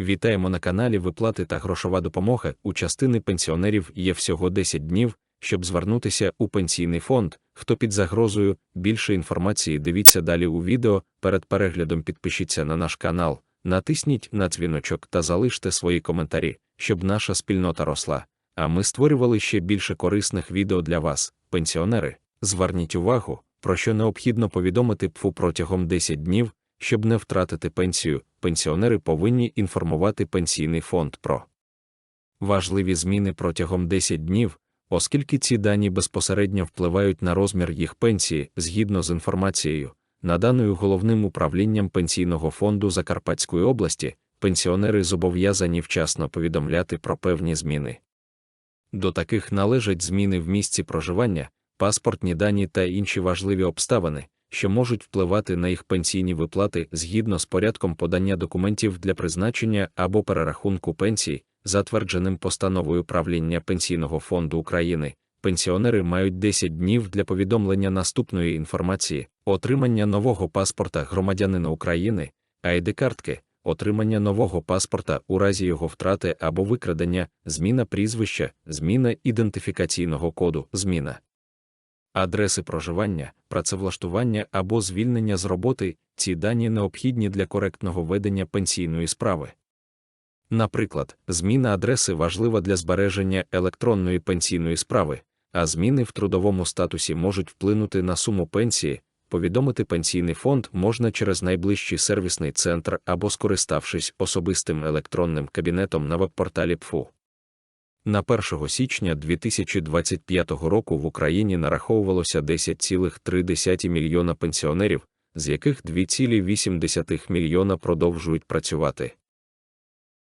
Вітаємо на каналі Виплати та грошова допомога. У частини пенсіонерів є всього 10 днів, щоб звернутися у пенсійний фонд. Хто під загрозою, більше інформації дивіться далі у відео. Перед переглядом підпишіться на наш канал, натисніть на дзвіночок та залиште свої коментарі, щоб наша спільнота росла. А ми створювали ще більше корисних відео для вас, пенсіонери. Зверніть увагу, про що необхідно повідомити ПФУ протягом 10 днів, щоб не втратити пенсію, пенсіонери повинні інформувати пенсійний фонд про важливі зміни протягом 10 днів, оскільки ці дані безпосередньо впливають на розмір їх пенсії згідно з інформацією, наданою головним управлінням пенсійного фонду Закарпатської області, пенсіонери зобов'язані вчасно повідомляти про певні зміни. До таких належать зміни в місці проживання, паспортні дані та інші важливі обставини, що можуть впливати на їх пенсійні виплати згідно з порядком подання документів для призначення або перерахунку пенсій, затвердженим постановою правління Пенсійного фонду України. Пенсіонери мають 10 днів для повідомлення наступної інформації, отримання нового паспорта громадянина України, ID-картки, отримання нового паспорта у разі його втрати або викрадення, зміна прізвища, зміна ідентифікаційного коду, зміна адреси проживання, працевлаштування або звільнення з роботи, ці дані необхідні для коректного ведення пенсійної справи. Наприклад, зміна адреси важлива для збереження електронної пенсійної справи, а зміни в трудовому статусі можуть вплинути на суму пенсії, повідомити пенсійний фонд можна через найближчий сервісний центр або скориставшись особистим електронним кабінетом на веб-порталі ПФУ. На 1 січня 2025 року в Україні нараховувалося 10,3 мільйона пенсіонерів, з яких 2,8 мільйона продовжують працювати.